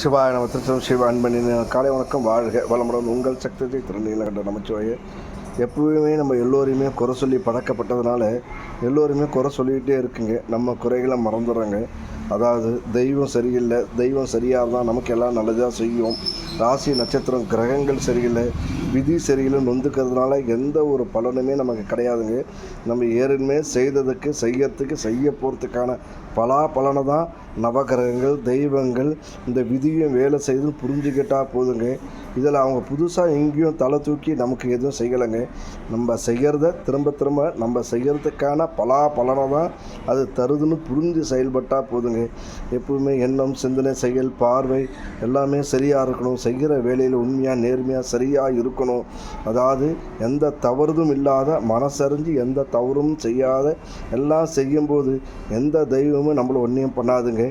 நமச்சிவாய நம திருச்சம் சிவ அன்பனின் காலை வணக்கம். வாழ்க வளமுடன். உங்கள் சக்தியை திறனில் கண்ட நமச்சிவாய எப்பவுமே நம்ம எல்லோரையுமே குறை சொல்லி பழக்கப்பட்டதுனால எல்லோருமே குறை சொல்லிக்கிட்டே இருக்குங்க. நம்ம குறைகளை மறந்துடுறோங்க. அதாவது தெய்வம் சரியில்லை தெய்வம் சரியாக இருந்தால் நமக்கு எல்லாம் நல்லதாக செய்யும். ராசி நட்சத்திரம் கிரகங்கள் சரியில்லை விதி சரியில்லை நொந்துக்கிறதுனால எந்த ஒரு பலனுமே நமக்கு கிடையாதுங்க. நம்ம ஏற்கனவே செய்ததுக்கு செய்யறதுக்கு செய்ய போகிறதுக்கான பலா பலனை தான் நவகிரகங்கள் தெய்வங்கள் இந்த விதியும் வேலை செய்து புரிஞ்சுக்கிட்டால் போதுங்க. இதில் அவங்க புதுசாக எங்கேயும் தலை தூக்கி நமக்கு எதுவும் செய்யலைங்க. நம்ம செய்கிறத திரும்ப திரும்ப நம்ம செய்கிறதுக்கான பலா பலனை தான் அது தருதுன்னு புரிஞ்சு செயல்பட்டால் போதுங்க. எப்பவுமே எண்ணம் சிந்தனை செயல் பார்வை எல்லாமே சரியாக இருக்கணும். செய்கிற வேலையில் உண்மையாக நேர்மையாக சரியாக இருக்கணும். அதாவது எந்த தவறுதும் இல்லாத மனசறிஞ்சு எந்த தவறும் செய்யாத எல்லாம் செய்யும்போது எந்த தெய்வமும் நம்மளை ஒன்றையும் பண்ணாதுங்க.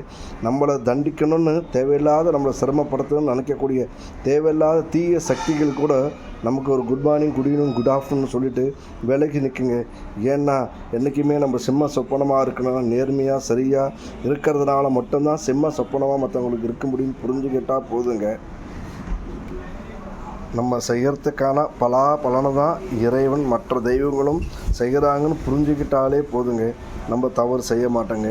நம்மளை தண்டிக்கணும்னு தேவையில்லாத நம்மளை சிரமப்படுத்தணும்னு நினைக்கக்கூடிய தேவையில்லாத தீய சக்திகள் கூட நமக்கு ஒரு good morning good evening good afternoon சொல்லிட்டு வேலைக்கு நிற்குங்க ஏன்னா என்றைக்குமே நம்ம சிம்ம சொப்பனமாக இருக்கணும் நேர்மையாக சரியாக இருக்கிறதுனால மட்டும்தான் சிம்ம சொப்பனமாக மற்றவங்களுக்கு இருக்க முடியும்னு புரிஞ்சுக்கிட்டால் போதுங்க. நம்ம செய்கிறதுக்கான பலா பலனை தான் இறைவன் மற்ற தெய்வங்களும் செய்கிறாங்கன்னு புரிஞ்சுக்கிட்டாலே போதுங்க. நம்ம தவறு செய்ய மாட்டோங்க.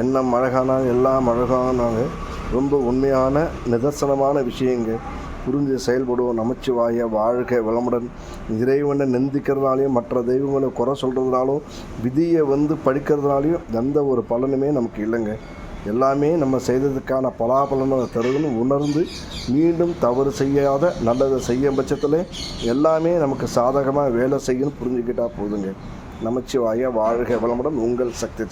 என்ன மழகானாலும் எல்லாம் மழகானாலும் ரொம்ப உண்மையான நிதர்சனமான விஷயங்க. புரிஞ்சு செயல்படுவோம். நமச்சிவாய வாழ்க வளமுடன். இறைவனை நிந்திக்கிறதுனாலையும் மற்ற தெய்வங்களை குறை சொல்கிறதுனாலும் விதியை வந்து படிக்கிறதுனாலையும் எந்த ஒரு பலனுமே நமக்கு இல்லைங்க. எல்லாமே நம்ம செய்ததுக்கான பலாபலனை தருதுன்னு உணர்ந்து மீண்டும் தவறு செய்யாத நல்லதை செய்யும் பட்சத்தில் எல்லாமே நமக்கு சாதகமாக வேலை செய்யணும்னு புரிஞ்சுக்கிட்டால் போதுங்க. நமச்சிவாய வாழ்க வளமுடன். உங்கள் சக்தி